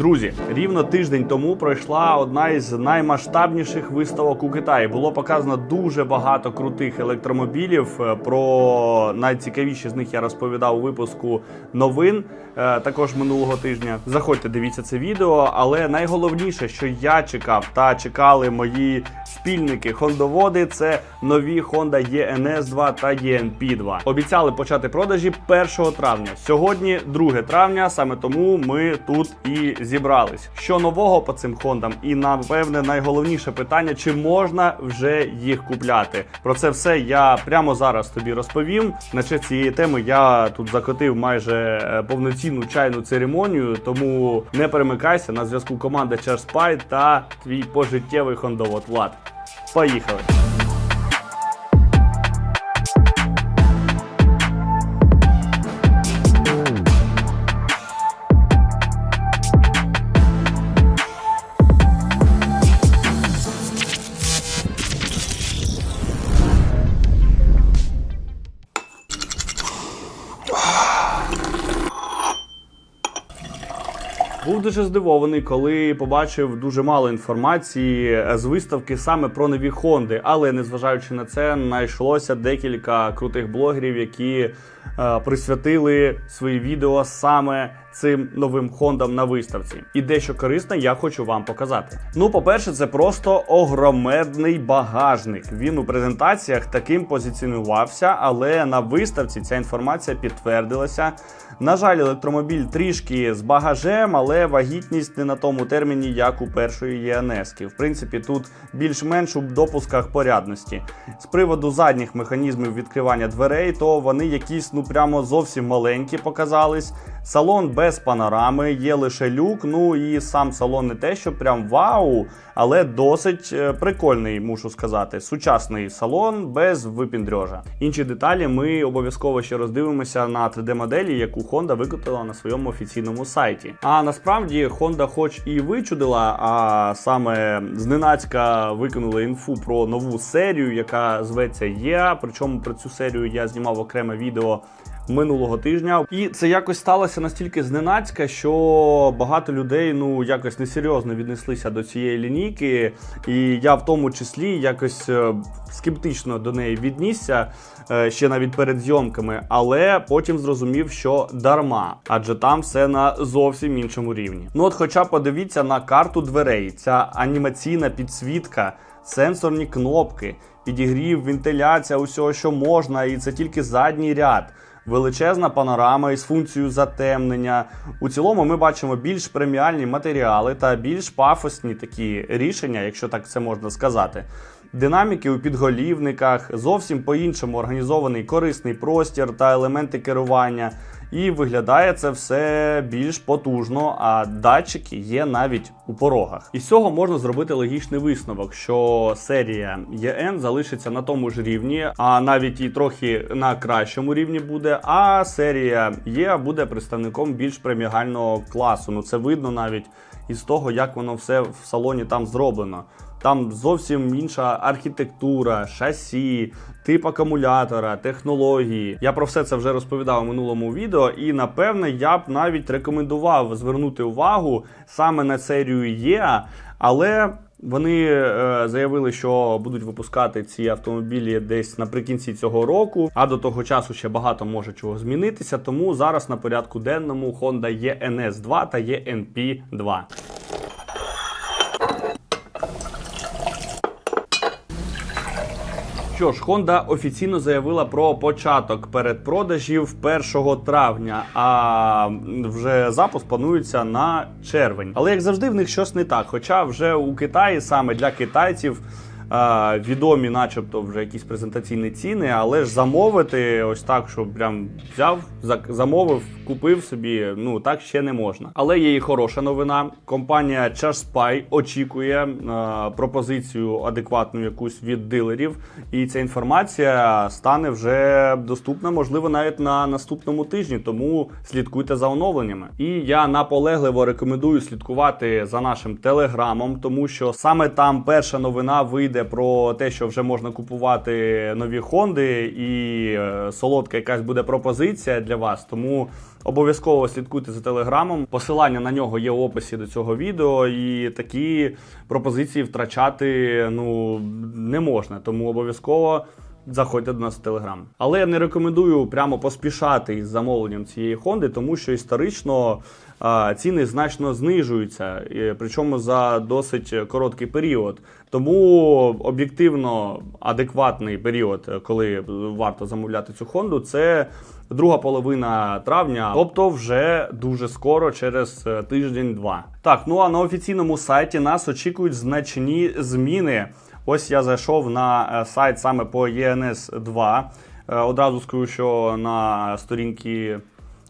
Друзі, рівно тиждень тому пройшла одна із наймасштабніших виставок у Китаї. Було показано дуже багато крутих електромобілів. Е, Про найцікавіші з них я розповідав у випуску новин е, також минулого тижня. Заходьте, дивіться це відео. Але найголовніше, що я чекав та чекали мої спільники хондоводи, це нові Honda ENS 2 та ENP 2. Обіцяли почати продажі 1 травня. Сьогодні 2 травня, саме тому ми тут і зібрались. Що нового по цим хондам? І напевне найголовніше питання: чи можна вже їх купляти? Про це все я прямо зараз тобі розповім. На честь цієї теми я тут закотив майже е, повноцінну чайну церемонію, тому не перемикайся на зв'язку команда Черспай та твій пожиттєвий хондовод Влад. Поїхали! Дуже здивований, коли побачив дуже мало інформації з виставки саме про нові Хонди. Але незважаючи на це, знайшлося декілька крутих блогерів, які е, присвятили свої відео саме цим новим хондам на виставці. І дещо корисне я хочу вам показати. Ну, по-перше, це просто огромедний багажник. Він у презентаціях таким позиціонувався, але на виставці ця інформація підтвердилася. На жаль, електромобіль трішки з багажем, але вагітність не на тому терміні, як у першої ЄНСки. В принципі, тут більш-менш у допусках порядності. З приводу задніх механізмів відкривання дверей, то вони якісь ну прямо зовсім маленькі показались. Салон без панорами, є лише люк. Ну і сам салон не те, що прям вау, але досить е, прикольний, мушу сказати. Сучасний салон без випіндрьожа. Інші деталі ми обов'язково ще роздивимося на 3D-моделі, яку Honda викотила на своєму офіційному сайті. А насправді Honda, хоч і вичудила, а саме зненацька викинула інфу про нову серію, яка зветься ЄА. Причому про цю серію я знімав окреме відео минулого тижня. І це якось сталося настільки зненацька, що багато людей ну якось несерйозно віднеслися до цієї лінійки, і я в тому числі якось е, скептично до неї віднісся е, ще навіть перед зйомками, але потім зрозумів, що дарма, адже там все на зовсім іншому рівні. Ну от, хоча подивіться на карту дверей, ця анімаційна підсвітка, сенсорні кнопки, підігрів, вентиляція, усього, що можна, і це тільки задній ряд. Величезна панорама із функцією затемнення. У цілому ми бачимо більш преміальні матеріали та більш пафосні такі рішення, якщо так це можна сказати. Динаміки у підголівниках, зовсім по-іншому організований корисний простір та елементи керування. І виглядає це все більш потужно, а датчики є навіть у порогах. Із цього можна зробити логічний висновок, що серія ЄН залишиться на тому ж рівні, а навіть і трохи на кращому рівні буде. А серія Є буде представником більш преміального класу. Ну це видно навіть із того, як воно все в салоні там зроблено. Там зовсім інша архітектура, шасі, тип акумулятора, технології. Я про все це вже розповідав у минулому відео, і напевне я б навіть рекомендував звернути увагу саме на серію Є, але. Вони е, заявили, що будуть випускати ці автомобілі десь наприкінці цього року, а до того часу ще багато може чого змінитися. Тому зараз на порядку денному Honda ENS 2 та ENP 2. Що ж, Honda офіційно заявила про початок передпродажів 1 травня, а вже запуск планується на червень. Але як завжди, в них щось не так. Хоча вже у Китаї саме для китайців. Відомі, начебто, вже якісь презентаційні ціни, але ж замовити ось так, щоб прям взяв, замовив, купив собі. Ну так ще не можна. Але є і хороша новина. Компанія ChargeSpy очікує пропозицію адекватну якусь від дилерів, і ця інформація стане вже доступна, можливо, навіть на наступному тижні. Тому слідкуйте за оновленнями. І я наполегливо рекомендую слідкувати за нашим телеграмом, тому що саме там перша новина вийде вийде про те, що вже можна купувати нові Хонди, і е, солодка якась буде пропозиція для вас. Тому обов'язково слідкуйте за телеграмом. Посилання на нього є в описі до цього відео, і такі пропозиції втрачати ну не можна. Тому обов'язково. Заходьте до нас в Телеграм. Але я не рекомендую прямо поспішати із замовленням цієї Хонди, тому що історично ціни значно знижуються, причому за досить короткий період. Тому об'єктивно адекватний період, коли варто замовляти цю Хонду, це друга половина травня, тобто вже дуже скоро, через е, тиждень-два. Так, ну а на офіційному сайті нас очікують значні зміни. Ось я зайшов на е, сайт саме по ENS 2. Е, Одразу скажу, що на сторінці.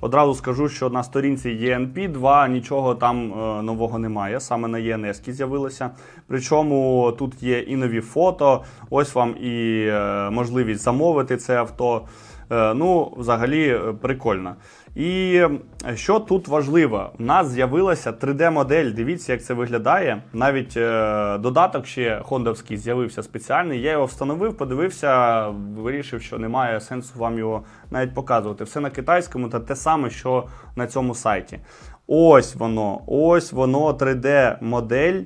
Одразу скажу, що на сторінці ENP 2 нічого там е, нового немає. Саме на ENS з'явилося. Причому тут є і нові фото. Ось вам і можливість замовити це авто. Ну, взагалі прикольно. І е, що тут важливо, у нас з'явилася 3D-модель. Дивіться, як це виглядає. Навіть е, додаток ще хондовський з'явився спеціальний. Я його встановив, подивився, вирішив, що немає сенсу вам його навіть показувати. Все на китайському та те саме, що на цьому сайті. Ось воно, ось воно 3D-модель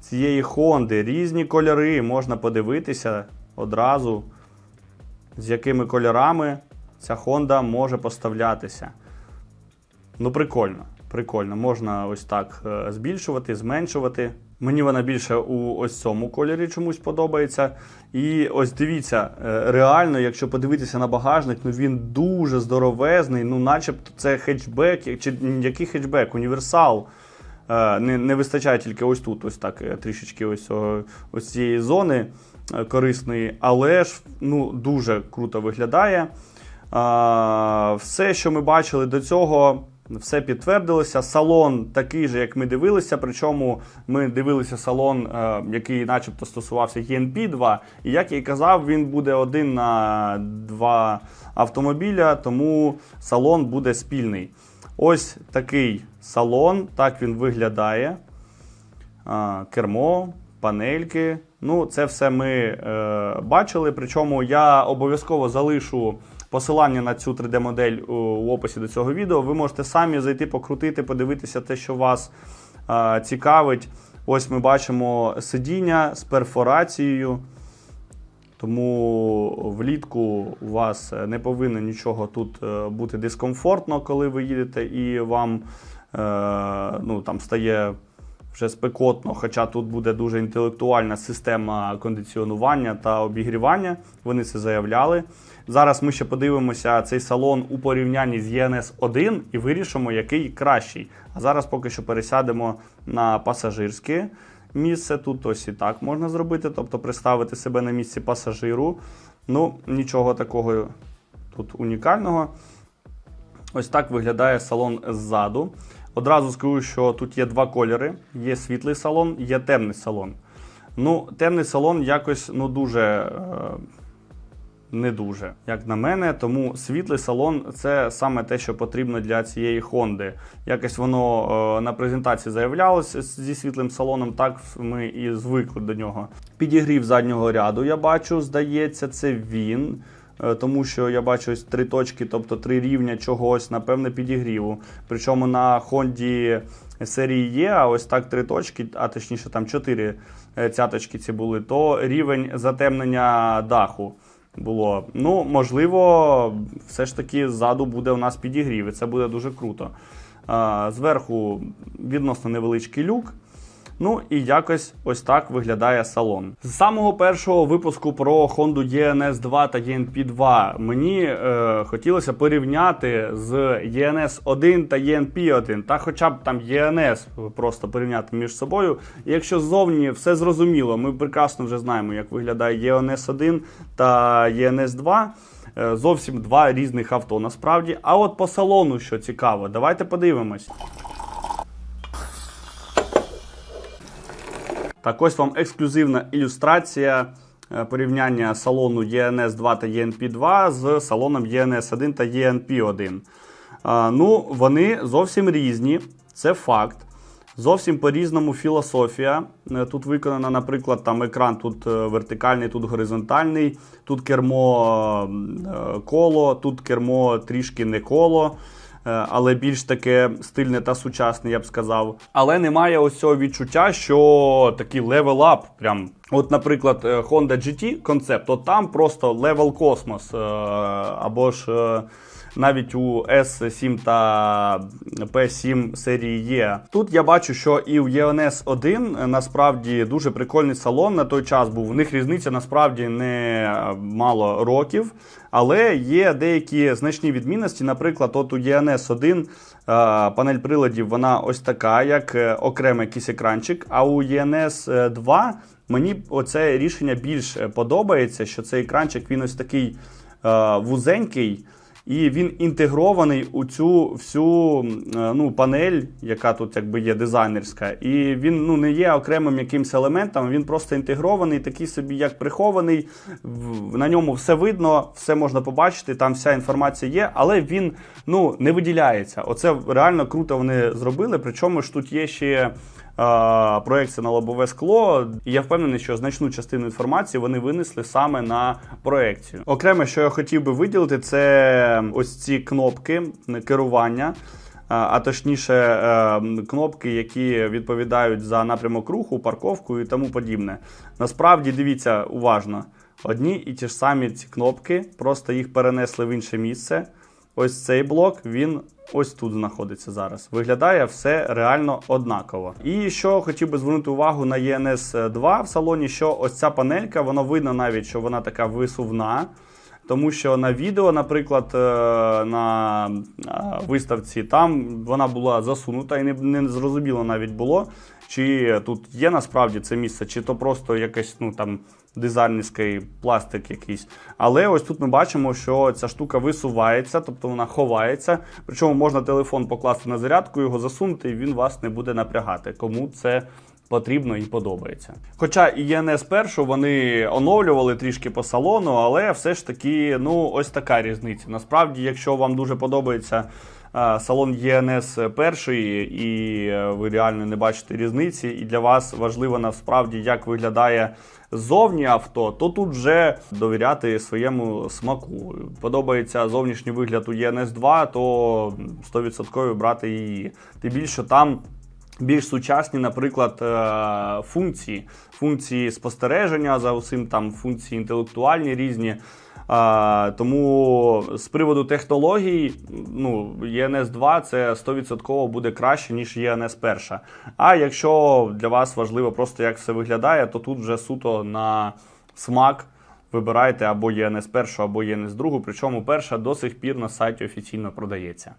цієї Хонди. Різні кольори можна подивитися одразу з якими кольорами ця Honda може поставлятися. Ну, прикольно. Прикольно. Можна ось так е, збільшувати, зменшувати. Мені вона більше у ось цьому кольорі чомусь подобається. І ось дивіться, е, реально, якщо подивитися на багажник, ну він дуже здоровезний, ну начебто це хетчбек, чи який хетчбек, універсал. Е, Не, не вистачає тільки ось тут, ось так, трішечки ось, ось цієї зони корисної, але ж ну, дуже круто виглядає. Все, що ми бачили до цього, все підтвердилося. Салон такий же, як ми дивилися. Причому ми дивилися салон, е, який начебто стосувався ENP 2. І як я і казав, він буде один на два автомобіля, тому салон буде спільний. Ось такий салон, так він виглядає. Кермо, панельки. Ну, це все ми е, бачили. Причому я обов'язково залишу посилання на цю 3D-модель у, описі до цього відео. Ви можете самі зайти, покрутити, подивитися те, що вас е, цікавить. Ось ми бачимо сидіння з перфорацією. Тому влітку у вас не повинно нічого тут е, бути дискомфортно, коли ви їдете, і вам е, ну, там стає вже спекотно, хоча тут буде дуже інтелектуальна система кондиціонування та обігрівання. Вони це заявляли. Зараз ми ще подивимося цей салон у порівнянні з ENS 1 і вирішимо, який кращий. А зараз поки що пересядемо на пасажирське місце. Тут ось і так можна зробити, тобто представити себе на місці пасажиру. Ну, нічого такого тут унікального. Ось так виглядає салон ззаду. Одразу скажу, що тут є два кольори: є світлий салон, є темний салон. Ну, темний салон якось ну, дуже. Е, не дуже, як на мене, тому світлий салон це саме те, що потрібно для цієї Хонди. Якось воно е, на презентації заявлялося зі світлим салоном, так ми і звикли до нього. Підігрів заднього ряду, я бачу, здається, це він. Е, Тому що я бачу ось три точки, тобто три рівня чогось, напевне, підігріву. Причому на Хонді серії є, а ось так три точки, а точніше там чотири е, цяточки ці були, то рівень затемнення даху було. Ну, можливо, все ж таки ззаду буде у нас підігрів, і це буде дуже круто. Зверху відносно невеличкий люк. Ну і якось ось так виглядає салон. З самого першого випуску про Honda ENS 2 та ENP 2 мені е, хотілося порівняти з ENS 1 та ENP 1, та хоча б там ENS просто порівняти між собою. Якщо ззовні все зрозуміло, ми прекрасно вже знаємо, як виглядає ENS 1 та ENS 2. Е, Зовсім два різних авто насправді. А от по салону, що цікаво, давайте подивимось. Так, ось вам ексклюзивна ілюстрація е, порівняння салону ENS 2 та ENP 2 з салоном ENS 1 та ENP 1. Ну, вони зовсім різні, це факт. Зовсім по-різному філософія. Е, Тут виконана, наприклад, там екран тут е, вертикальний, тут горизонтальний, тут кермо коло, тут кермо трішки не коло. Е, Але більш таке стильне та сучасне, я б сказав. Але немає ось цього відчуття, що такий up. Прям. От, наприклад, е, Honda GT концепт, от там просто level космос. е, Або ж навіть у S7 та P7 серії є. Тут я бачу, що і у EOS 1 е, насправді дуже прикольний салон на той час був. У них різниця насправді не е, мало років, але є деякі значні відмінності. Наприклад, от у EOS 1 е, панель приладів вона ось така, як е, окремий якийсь екранчик. А у EOS 2 мені оце рішення більш е, подобається, що цей екранчик він ось такий е, вузенький. І він інтегрований у цю всю е, ну, панель, яка тут якби є дизайнерська. І він ну, не є окремим якимось елементом, він просто інтегрований, такий собі як прихований. На ньому все видно, все можна побачити, там вся інформація є, але він ну, не виділяється. Оце реально круто вони зробили. Причому ж тут є ще. Е, Проекція на лобове скло, і я впевнений, що значну частину інформації вони винесли саме на проекцію. Окремо, що я хотів би виділити, це ось ці кнопки керування. А а точніше, е, кнопки, які відповідають за напрямок руху, парковку і тому подібне. Насправді, дивіться уважно: одні і ті ж самі ці кнопки, просто їх перенесли в інше місце. Ось цей блок, він ось тут знаходиться зараз. Виглядає все реально однаково. І що хотів би звернути увагу на ENS 2 в салоні, що ось ця панелька, воно видно навіть, що вона така висувна. Тому що на відео, наприклад, е, на е, виставці, там вона була засунута і не, не зрозуміло навіть було, чи тут є насправді це місце, чи то просто якийсь ну там дизайнерський пластик якийсь. Але ось тут ми бачимо, що ця штука висувається, тобто вона ховається. Причому можна телефон покласти на зарядку, його засунути, і він вас не буде напрягати. Кому це потрібно і подобається. Хоча і ЄНС першу вони оновлювали трішки по салону, але все ж таки, ну, ось така різниця. Насправді, якщо вам дуже подобається. Е, Салон ЄНС першої, і е, ви реально не бачите різниці, і для вас важливо насправді, як виглядає зовні авто, то тут вже довіряти своєму смаку. Подобається зовнішній вигляд у ЄНС 2, то 100% брати її. Тим більше там більш сучасні, наприклад, е, функції, функції спостереження за усім, там функції інтелектуальні різні. А, тому з приводу технологій, ну, ENS 2 це 100% буде краще, ніж ENS 1. А якщо для вас важливо просто як все виглядає, то тут вже суто на смак вибирайте або ENS 1, або ENS 2, причому перша до сих пір на сайті офіційно продається.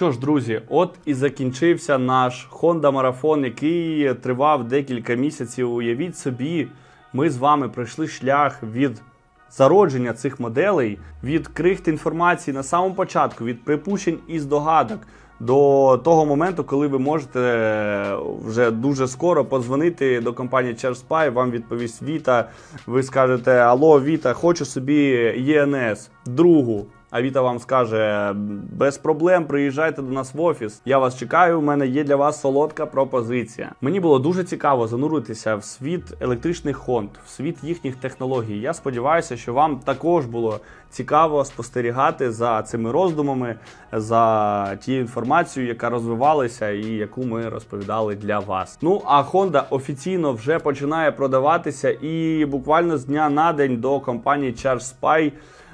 Що ж, друзі, от і закінчився наш Honda марафон, який тривав декілька місяців. Уявіть собі, ми з вами пройшли шлях від зародження цих моделей, від крихт інформації на самому початку, від припущень і здогадок. До того моменту, коли ви можете вже дуже скоро подзвонити до компанії ChargeSpy, вам відповість Віта. Ви скажете: Алло, Віта, хочу собі ЄНС, другу. А Віта вам скаже: без проблем, приїжджайте до нас в офіс. Я вас чекаю. У мене є для вас солодка пропозиція. Мені було дуже цікаво зануритися в світ електричних Хонд, в світ їхніх технологій. Я сподіваюся, що вам також було цікаво спостерігати за цими роздумами, за тією інформацією, яка розвивалася і яку ми розповідали для вас. Ну а Honda офіційно вже починає продаватися, і буквально з дня на день до компанії ChargeSpy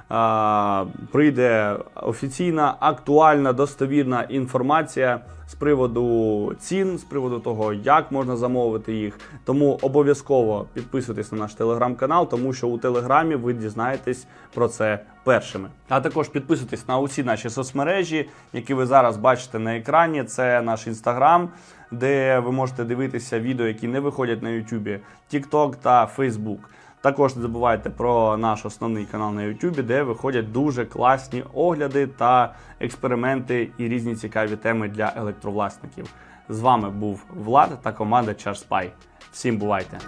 а, прийде офіційна, актуальна, достовірна інформація з приводу цін, з приводу того, як можна замовити їх. Тому обов'язково підписуйтесь на наш телеграм-канал, тому що у телеграмі ви дізнаєтесь про це першими. А також підписуйтесь на усі наші соцмережі, які ви зараз бачите на екрані. Це наш інстаграм, де ви можете дивитися відео, які не виходять на Ютубі, TikTok та Facebook. Також не забувайте про наш основний канал на YouTube, де виходять дуже класні огляди та експерименти і різні цікаві теми для електровласників. З вами був Влад та команда ChargeSpy. Всім бувайте!